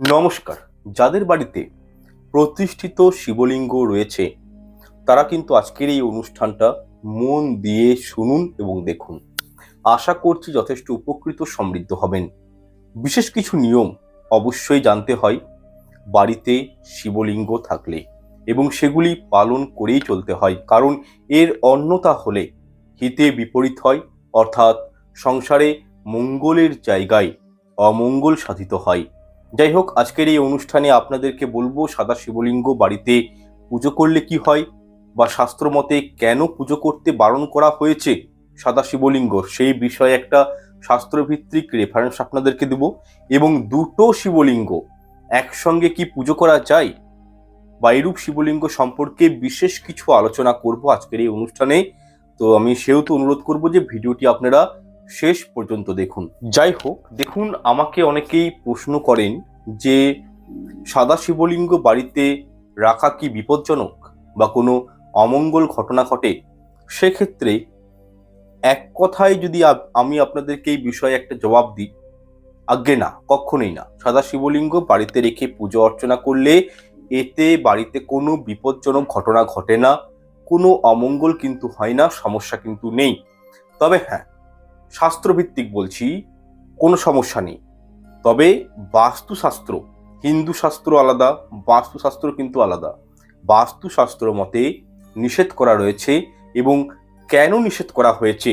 নমস্কার। যাদের বাড়িতে প্রতিষ্ঠিত শিবলিঙ্গ রয়েছে, তারা কিন্তু আজকের এই অনুষ্ঠানটা মন দিয়ে শুনুন এবং দেখুন। আশা করছি যথেষ্ট উপকৃত সমৃদ্ধ হবেন। বিশেষ কিছু নিয়ম অবশ্যই জানতে হয় বাড়িতে শিবলিঙ্গ থাকলে এবং সেগুলি পালন করেই চলতে হয়, কারণ এর অন্যতা হলে হিতে বিপরীত হয়, অর্থাৎ সংসারে মঙ্গলের জায়গায় অমঙ্গল সাধিত হয়। যাই হোক, আজকের এই অনুষ্ঠানে আপনাদেরকে বলব, সাদা শিবলিঙ্গ বাড়িতে পুজো করলে কি হয় বা শাস্ত্র মতে কেন পুজো করতে বারণ করা হয়েছে সাদা শিবলিঙ্গ? সেই বিষয়ে একটা শাস্ত্রভিত্তিক রেফারেন্স আপনাদেরকে দেব। এবং দুটো শিবলিঙ্গ একসঙ্গে কি পুজো করা যায়? বা এরূপ শিবলিঙ্গ সম্পর্কে বিশেষ কিছু আলোচনা করব আজকের এই অনুষ্ঠানে। তো আমি সেহেতু অনুরোধ করব যে ভিডিওটি আপনারা শেষ পর্যন্ত দেখুন। যাই হোক, দেখুন, আমাকে অনেকেই প্রশ্ন করেন যে সাদা শিবলিঙ্গ বাড়িতে রাখা কি বিপজ্জনক বা কোনো অমঙ্গল ঘটনা ঘটে? সেক্ষেত্রে এক কথায় যদি আমি আপনাদেরকে এই বিষয়ে একটা জবাব দিই আজ্ঞে না, কখনোই না। সাদা শিবলিঙ্গ বাড়িতে রেখে পুজো অর্চনা করলে এতে বাড়িতে কোনো বিপজ্জনক ঘটনা ঘটে না, কোনো অমঙ্গল কিন্তু হয় না, সমস্যা কিন্তু নেই। তবে হ্যাঁ শাস্ত্রভিত্তিক বলছি, কোনো সমস্যা নেই। তবে বাস্তুশাস্ত্র হিন্দু শাস্ত্র আলাদা, বাস্তুশাস্ত্র কিন্তু আলাদা। বাস্তুশাস্ত্র মতে নিষেধ করা রয়েছে এবং কেন নিষেধ করা হয়েছে,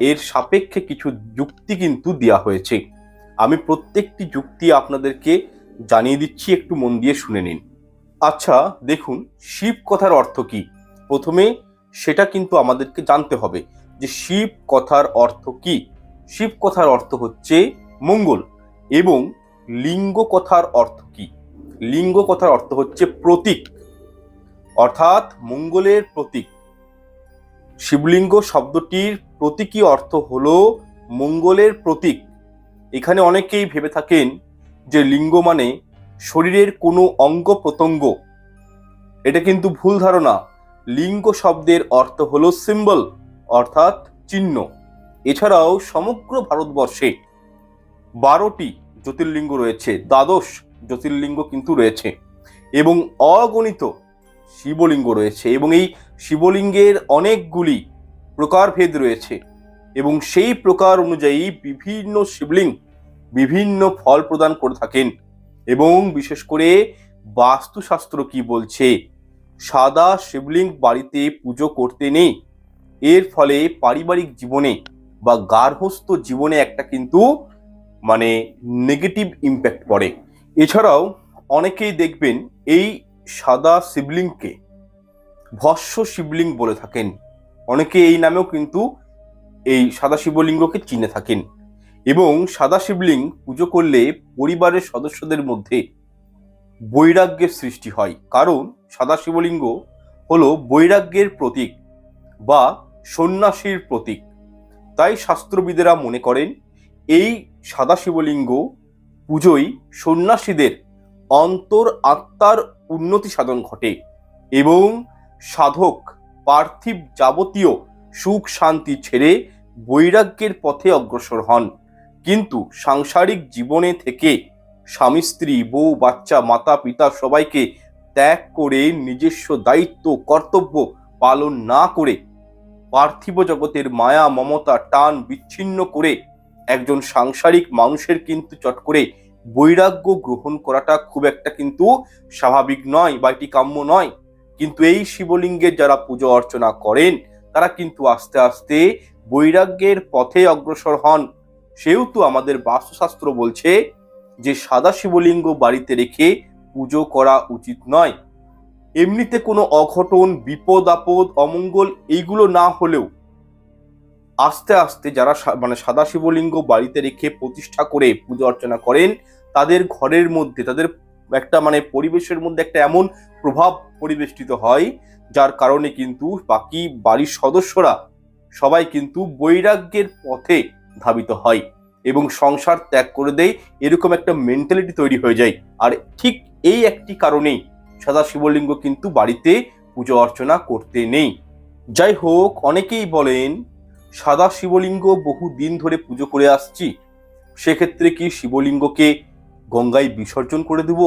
এর সাপেক্ষে কিছু যুক্তি কিন্তু দেওয়া হয়েছে। আমি প্রত্যেকটি যুক্তি আপনাদেরকে জানিয়ে দিচ্ছি, একটু মন দিয়ে শুনে নিন। আচ্ছা দেখুন, শিব কথার অর্থ কি? প্রথমে সেটা কিন্তু আমাদেরকে জানতে হবে। যে শিব কথার অর্থ কি? শিব কথার অর্থ হচ্ছে মঙ্গল এবং লিঙ্গ কথার অর্থ কি? লিঙ্গ কথার অর্থ হচ্ছে প্রতীক, অর্থাৎ মঙ্গলের প্রতীক। শিবলিঙ্গ শব্দটির প্রতীকী অর্থ হলো মঙ্গলের প্রতীক। এখানে অনেকেই ভেবে থাকেন যে লিঙ্গ মানে শরীরের কোনো অঙ্গ প্রত্যঙ্গ। এটা কিন্তু ভুল ধারণা। লিঙ্গ শব্দের অর্থ হলো সিম্বল অর্থাৎ চিহ্ন। এছাড়াও সমগ্র ভারতবর্ষে বারোটি জ্যোতির্লিঙ্গ রয়েছে, দ্বাদশ জ্যোতির্লিঙ্গ কিন্তু রয়েছে এবং অগণিত শিবলিঙ্গ রয়েছে এবং এই শিবলিঙ্গের অনেকগুলি প্রকারভেদ রয়েছে এবং সেই প্রকার অনুযায়ী বিভিন্ন শিবলিঙ্গ বিভিন্ন ফল প্রদান করে থাকেন এবং বিশেষ করে বাস্তুশাস্ত্র কি বলছে? সাদা শিবলিঙ্গ বাড়িতে পুজো করতে নেই। এর ফলে পারিবারিক জীবনে বা গার্হস্থ জীবনে একটা কিন্তু মানে নেগেটিভ ইম্প্যাক্ট পড়ে। এছাড়াও অনেকেই দেখবেন এই সাদা শিবলিংকে ভস্য শিবলিং বলে থাকেন। অনেকে এই নামেও কিন্তু এই সাদা শিবলিঙ্গকে চিনে থাকেন। এবং সাদা শিবলিং পুজো করলে পরিবারের সদস্যদের মধ্যে বৈরাগ্যের সৃষ্টি হয়। কারণ সাদা শিবলিঙ্গ হলো বৈরাগ্যের প্রতীক বা সন্ন্যাসীর প্রতীক। তাই শাস্ত্রবিদেরা মনে করেন, এই সাদা শিবলিঙ্গ পুজোয় সন্ন্যাসীদের অন্তর আত্মার উন্নতি সাধন ঘটে এবং সাধক পার্থিব যাবতীয় সুখ শান্তি ছেড়ে বৈরাগ্যের পথে অগ্রসর হন। কিন্তু সাংসারিক জীবনে থেকে স্বামী, স্ত্রী, বউ, বাচ্চা, মাতা, পিতা সবাইকে ত্যাগ করে নিজস্ব দায়িত্ব, কর্তব্য পালন না করে পার্থিব জগতের মায়া, মমতা, টান বিচ্ছিন্ন করে একজন সাংসারিক মানুষের কিন্তু চট করে বৈরাগ্য গ্রহণ করাটা খুব একটা কিন্তু স্বাভাবিক নয় বা এটি কাম্য নয়। কিন্তু এই শিবলিঙ্গের যারা পুজো অর্চনা করেন, তারা কিন্তু আস্তে আস্তে বৈরাগ্যের পথে অগ্রসর হন। সেহেতু আমাদের বাস্তুশাস্ত্র বলছে যে সাদা শিবলিঙ্গ বাড়িতে রেখে পুজো করা উচিত নয়। এমনিতে কোনো অঘটন, বিপদ, আপদ, অমঙ্গল এইগুলো না হলেও আস্তে আস্তে যারা মানে সাদা শিবলিঙ্গ বাড়িতে রেখে প্রতিষ্ঠা করে পুজো অর্চনা করেন, তাদের ঘরের মধ্যে, তাদের একটা মানে পরিবেশের মধ্যে একটা এমন প্রভাব পরিবেষ্টিত হয়, যার কারণে কিন্তু বাকি বাড়ির সদস্যরা সবাই কিন্তু বৈরাগ্যের পথে ধাবিত হয় এবং সংসার ত্যাগ করে দেয়, এরকম একটা মেন্টালিটি তৈরি হয়ে যায়। আর ঠিক এই একটি কারণেই সাদা শিবলিঙ্গ কিন্তু বাড়িতে পুজো অর্চনা করতে নেই। যাই হোক, অনেকেই বলেন সাদা শিবলিঙ্গ বহু দিন ধরে পুজো করে আসছি। সেক্ষেত্রে কি শিবলিঙ্গকে গঙ্গায় বিসর্জন করে দেব?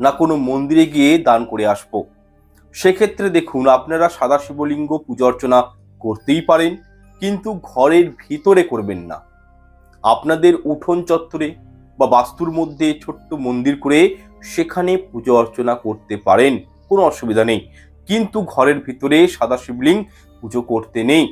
না কোনো মন্দিরে গিয়ে দান করে আসব? সেক্ষেত্রে দেখুন, আপনারা সাদা শিবলিঙ্গ পূজা অর্চনা করতেই পারেন, কিন্তু ঘরের ভিতরে করবেন না। আপনাদের উঠোন চত্বরে বা বাস্তুর মধ্যে ছোট্ট মন্দির করে সেখানে পুজো অর্চনা করতে পারেন, কোনো অসুবিধা নেই। কিন্তু ঘরের ভিতরে সাদা শিবলিঙ্গ পুজো করতে নেই।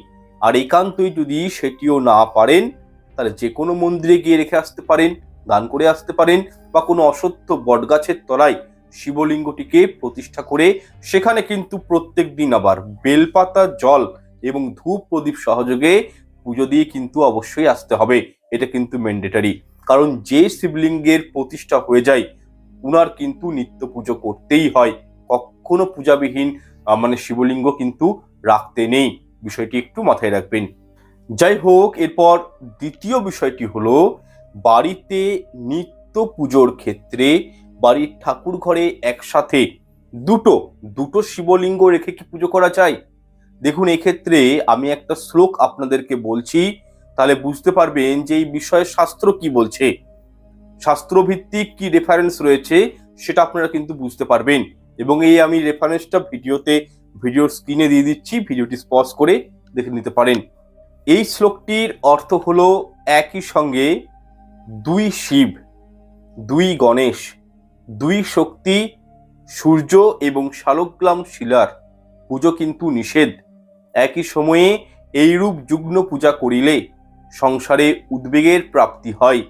আর একান্তই যদি সেটিও না পারেন, তাহলে যে কোনো মন্দিরে গিয়ে রেখে আসতে পারেন, দান করে আসতে পারেন, বা কোনো অসত্য বটগাছের তলায় শিবলিঙ্গটিকে প্রতিষ্ঠা করে সেখানে কিন্তু প্রত্যেক দিন আবার বেলপাতা, জল এবং ধূপ প্রদীপ সহযোগে পুজো দিয়ে কিন্তু অবশ্যই আসতে হবে। এটা কিন্তু ম্যান্ডেটারি কারণ যে শিবলিঙ্গের প্রতিষ্ঠা হয়ে যায় উনার কিন্তু নিত্য পুজো করতেই হয়। কখনো পূজাবিহীন মানে শিবলিঙ্গ কিন্তু রাখতে নেই। বিষয়টি একটু মাথায় রাখবেন। যাই হোক, এরপর দ্বিতীয় বিষয়টি হলো, বাড়িতে নিত্য পুজোর ক্ষেত্রে বাড়ির ঠাকুর ঘরে একসাথে দুটো দুটো শিবলিঙ্গ রেখে কি পুজো করা যায়? দেখুন, এক্ষেত্রে আমি একটা শ্লোক আপনাদেরকে বলছি। তাহলে বুঝতে পারবেন যে এই বিষয়ে শাস্ত্র কি বলছে। শাস্ত্রভিত্তিক কি রেফারেন্স রয়েছে, সেটা আপনারা কিন্তু বুঝতে পারবেন। এবং এই আমি রেফারেন্সটা ভিডিওতে ভিডিওর স্ক্রিনে দিয়ে দিচ্ছি ভিডিওটি স্পজ করে দেখে নিতে পারেন। এই শ্লোকটির অর্থ হলো একই সঙ্গে দুই শিব, দুই গণেশ, দুই শক্তি, সূর্য এবং শালগ্রাম শিলার পুজো কিন্তু নিষেধ। একই সময়ে এইরূপ যুগ্ন পূজা করিলে সংসারে উদ্বেগের প্রাপ্তি হয়।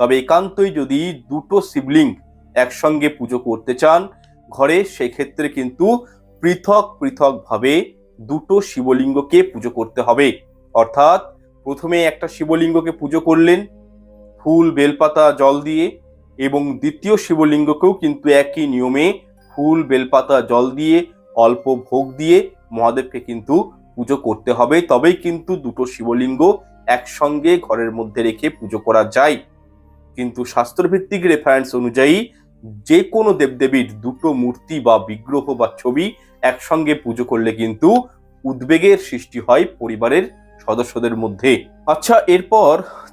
তবে একান্তই যদি দুটো শিবলিঙ্গ একসঙ্গে পুজো করতে চান ঘরে, সেক্ষেত্রে কিন্তু পৃথক পৃথকভাবে দুটো শিবলিঙ্গকে পুজো করতে হবে। অর্থাৎ প্রথমে একটা শিবলিঙ্গকে পুজো করলেন, ফুল, বেলপাতা, জল দিয়ে এবং দ্বিতীয় শিবলিঙ্গকেও কিন্তু একই নিয়মে ফুল, বেলপাতা, জল দিয়ে, অল্প ভোগ দিয়ে মহাদেবকে কিন্তু পুজো করতে হবে। তবেই কিন্তু দুটো শিবলিঙ্গ একসঙ্গে ঘরের মধ্যে রেখে পুজো করা যায়। কিন্তু শাস্ত্রভিত্তিক রেফারেন্স অনুযায়ী যে কোনো দেবদেবীর দুটো মূর্তি বা বিগ্রহ বা ছবি একসঙ্গে পুজো করলে কিন্তু উদ্বেগের সৃষ্টি হয় পরিবারের সদস্যদের মধ্যে। আচ্ছা এরপর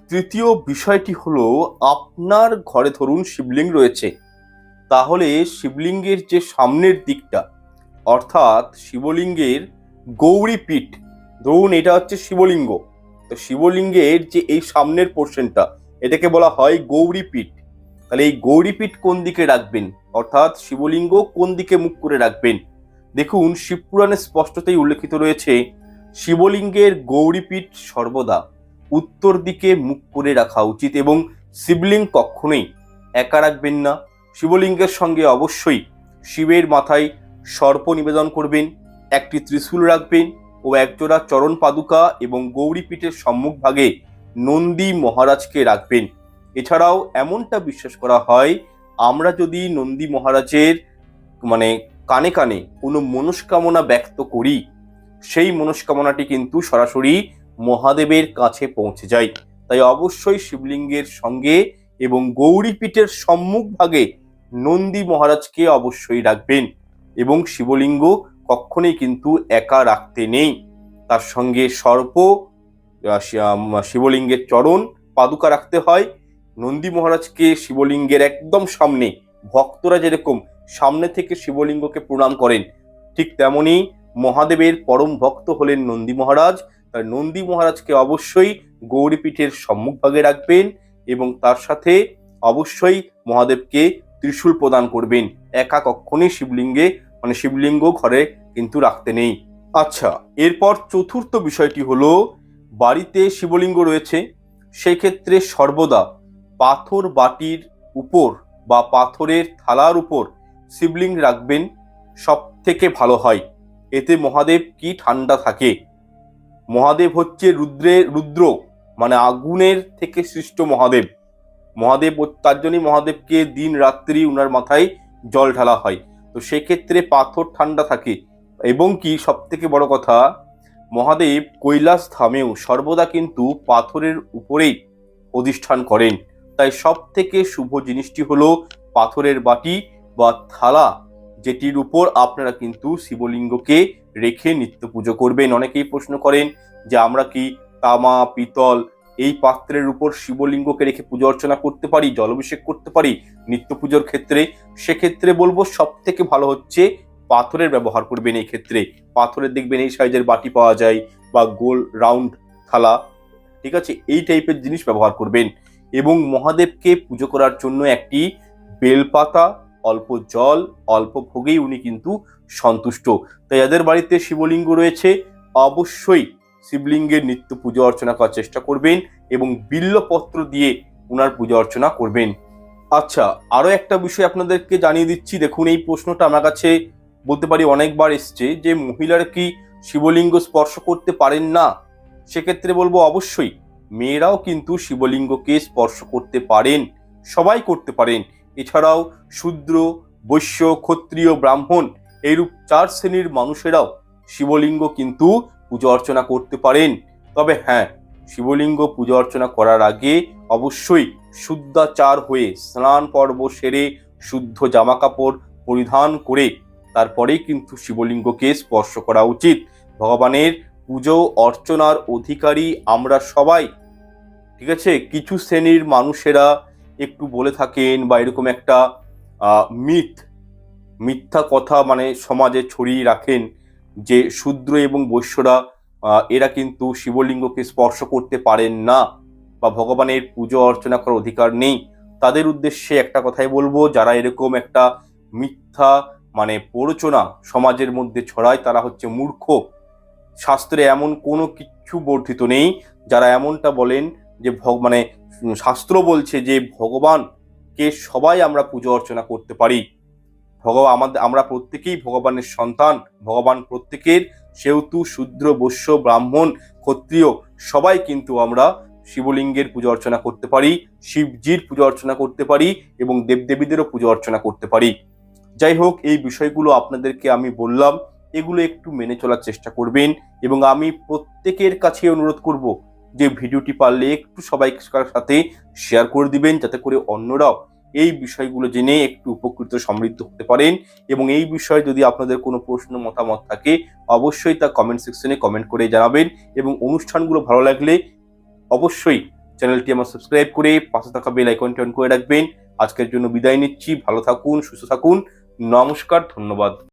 তৃতীয় বিষয়টি হলো আপনার ঘরে ধরুন শিবলিঙ্গ রয়েছে, তাহলে শিবলিঙ্গের যে সামনের দিকটা, অর্থাৎ শিবলিঙ্গের গৌরী পীঠ, ধরুন এটা হচ্ছে শিবলিঙ্গ, তো শিবলিঙ্গের যে এই সামনের পোর্শনটা এটাকে বলা হয় গৌরী পীঠ তাহলে এই গৌরী পীঠ কোন দিকে রাখবেন? অর্থাৎ শিবলিঙ্গ কোন দিকে মুখ করে রাখবেন? দেখুন শিবপুরাণে স্পষ্টতই উল্লেখিত রয়েছে, শিবলিঙ্গের গৌরীপীঠ সর্বদা উত্তর দিকে মুখ করে রাখা উচিত এবং শিবলিঙ্গ কখনোই একা রাখবেন না। শিবলিঙ্গের সঙ্গে অবশ্যই শিবের মাথায় সর্প নিবেদন করবেন, একটি ত্রিশূল রাখবেন ও একজোড়া চরণ পাদুকা এবং গৌরীপীঠের সম্মুখভাগে নন্দী মহারাজকে রাখবেন। এছাড়াও এমনটা বিশ্বাস করা হয়, আমরা যদি নন্দী মহারাজের মানে কানে কানে কোনো মনস্কামনা ব্যক্ত করি, সেই মনস্কামনাটি কিন্তু সরাসরি মহাদেবের কাছে পৌঁছে যায়। তাই অবশ্যই শিবলিঙ্গের সঙ্গে এবং গৌরীপীঠের সম্মুখভাগে নন্দী মহারাজকে অবশ্যই রাখবেন এবং শিবলিঙ্গ কখনোই কিন্তু একা রাখতে নেই। তার সঙ্গে সর্প শিবলিঙ্গের চরণ পাদুকা রাখতে হয়। নন্দী মহারাজকে শিবলিঙ্গের একদম সামনে, ভক্তরা যেরকম সামনে থেকে শিবলিঙ্গকে প্রণাম করেন, ঠিক তেমনি মহাদেবের পরম ভক্ত হলেন নন্দী মহারাজ। তাই নন্দী মহারাজকে অবশ্যই গৌরীপীঠের সম্মুখভাগে রাখবেন এবং তার সাথে অবশ্যই মহাদেবকে ত্রিশূল প্রদান করবেন। একা কখনই শিবলিঙ্গে মানে শিবলিঙ্গ ঘরে কিন্তু রাখতে নেই। আচ্ছা এরপর চতুর্থ বিষয়টি হলো বাড়িতে শিবলিঙ্গ রয়েছে, সেক্ষেত্রে সর্বদা পাথর বাটির উপর বা পাথরের থালার উপর শিবলিঙ্গ রাখবেন সব থেকে ভালো হয়। এতে মহাদেব কি ঠান্ডা থাকে? মহাদেব হচ্ছে রুদ্রের রুদ্র মানে আগুনের থেকে সৃষ্ট মহাদেব। মহাদেব তার জন্যই মহাদেবকে দিন রাত্রি উনার মাথায় জল ঢালা হয়। তো সেক্ষেত্রে পাথর ঠান্ডা থাকে। এবং কি সব থেকে বড় কথা মহাদেব কৈলাস ধামেও সর্বদা কিন্তু পাথরের উপরেই অধিষ্ঠান করেন। তাই সব থেকে শুভ জিনিসটি হলো পাথরের বাটি বা থালা, যেটির উপর আপনারা কিন্তু শিবলিঙ্গকে রেখে নিত্য পুজো করবেন। অনেকেই প্রশ্ন করেন যে, আমরা কি তামা, পিতল এই পাত্রের উপর শিবলিঙ্গকে রেখে পুজো অর্চনা করতে পারি জলাভিষেক করতে পারি নিত্য পুজোর ক্ষেত্রে? সেক্ষেত্রে বলব সব থেকে ভালো হচ্ছে পাথরের ব্যবহার করবেন এই ক্ষেত্রে। পাথরের দেখবেন এই সাইজের বাটি পাওয়া যায় বা গোল রাউন্ড থালা, ঠিক আছে? এই টাইপের জিনিস ব্যবহার করবেন। এবং মহাদেবকে পুজো করার জন্য একটি বেলপাতা, অল্প জল, অল্প ভোগেই উনি কিন্তু সন্তুষ্ট। তাই যাদের বাড়িতে শিবলিঙ্গ রয়েছে, অবশ্যই শিবলিঙ্গের নিত্য পুজো অর্চনা করার চেষ্টা করবেন এবং বিল্লপত্র দিয়ে ওনার পুজো অর্চনা করবেন। আচ্ছা আরও একটা বিষয় আপনাদেরকে জানিয়ে দিচ্ছি। দেখুন, এই প্রশ্নটা আমার কাছে বলতে পারি অনেকবার এসছে যে মহিলারা কি শিবলিঙ্গ স্পর্শ করতে পারেন না? সেক্ষেত্রে বলব অবশ্যই মেয়েরাও কিন্তু শিবলিঙ্গকে স্পর্শ করতে পারেন, সবাই করতে পারেন। এছাড়াও শূদ্র, বৈশ্য, ক্ষত্রিয়, ব্রাহ্মণ এইরূপ চার শ্রেণির মানুষেরাও শিবলিঙ্গ কিন্তু পুজো অর্চনা করতে পারেন। তবে হ্যাঁ শিবলিঙ্গ পুজো অর্চনা করার আগে অবশ্যই শুদ্ধাচার হয়ে স্নান পর্ব সেরে, শুদ্ধ জামা কাপড় পরিধান করে তারপরেই কিন্তু শিবলিঙ্গকে স্পর্শ করা উচিত। ভগবানের পুজো, অর্চনার অধিকারী আমরা সবাই। ঠিক আছে? কিছু শ্রেণির মানুষেরা একটু বলে থাকেন বা এরকম একটা মিথ, মিথ্যা কথা মানে সমাজে ছড়িয়ে রাখেন যে শূদ্র এবং বৈশ্যরা এরা কিন্তু শিবলিঙ্গকে স্পর্শ করতে পারেন না বা ভগবানের পুজো, অর্চনা করার অধিকার নেই। তাদের উদ্দেশ্যে একটা কথাই বলব, যারা এরকম একটা মিথ্যা মানে প্ররোচনা সমাজের মধ্যে ছড়ায়, তারা হচ্ছে মূর্খ। শাস্ত্রে এমন কোনো কিছু বর্ধিত নেই যারা এমনটা বলেন যে ভগ- মানে শাস্ত্র বলছে যে ভগবানকে সবাই আমরা পুজো অর্চনা করতে পারি। ভগবান আমাদের আমরা প্রত্যেকেই ভগবানের সন্তান, ভগবান প্রত্যেকের সেহেতু শূদ্র, বৈশ্য, ব্রাহ্মণ, ক্ষত্রিয়, সবাই কিন্তু আমরা শিবলিঙ্গের পুজো অর্চনা করতে পারি, শিবজির পুজো অর্চনা করতে পারি এবং দেবদেবীদেরও পুজো অর্চনা করতে পারি। যাই হোক, এই বিষয়গুলো আপনাদেরকে আমি বললাম, এগুলো একটু মেনে চলার চেষ্টা করবেন এবং আমি প্রত্যেকের কাছে অনুরোধ করব যে ভিডিওটি পারলে একটু সবাই সাথে শেয়ার করে দিবেন, যাতে করে অন্যরাও এই বিষয়গুলো জেনে একটু উপকৃত সমৃদ্ধ হতে পারেন এবং এই বিষয়ে যদি আপনাদের কোনো প্রশ্ন, মতামত থাকে, অবশ্যই তা কমেন্ট সেকশনে কমেন্ট করে জানাবেন এবং অনুষ্ঠানগুলো ভালো লাগলে অবশ্যই চ্যানেলটি আমার সাবস্ক্রাইব করে পাশে থাকা বেল আইকনটি অন করে রাখবেন। আজকের জন্য বিদায় নিচ্ছি, ভালো থাকুন, সুস্থ থাকুন নমস্কার ধন্যবাদ।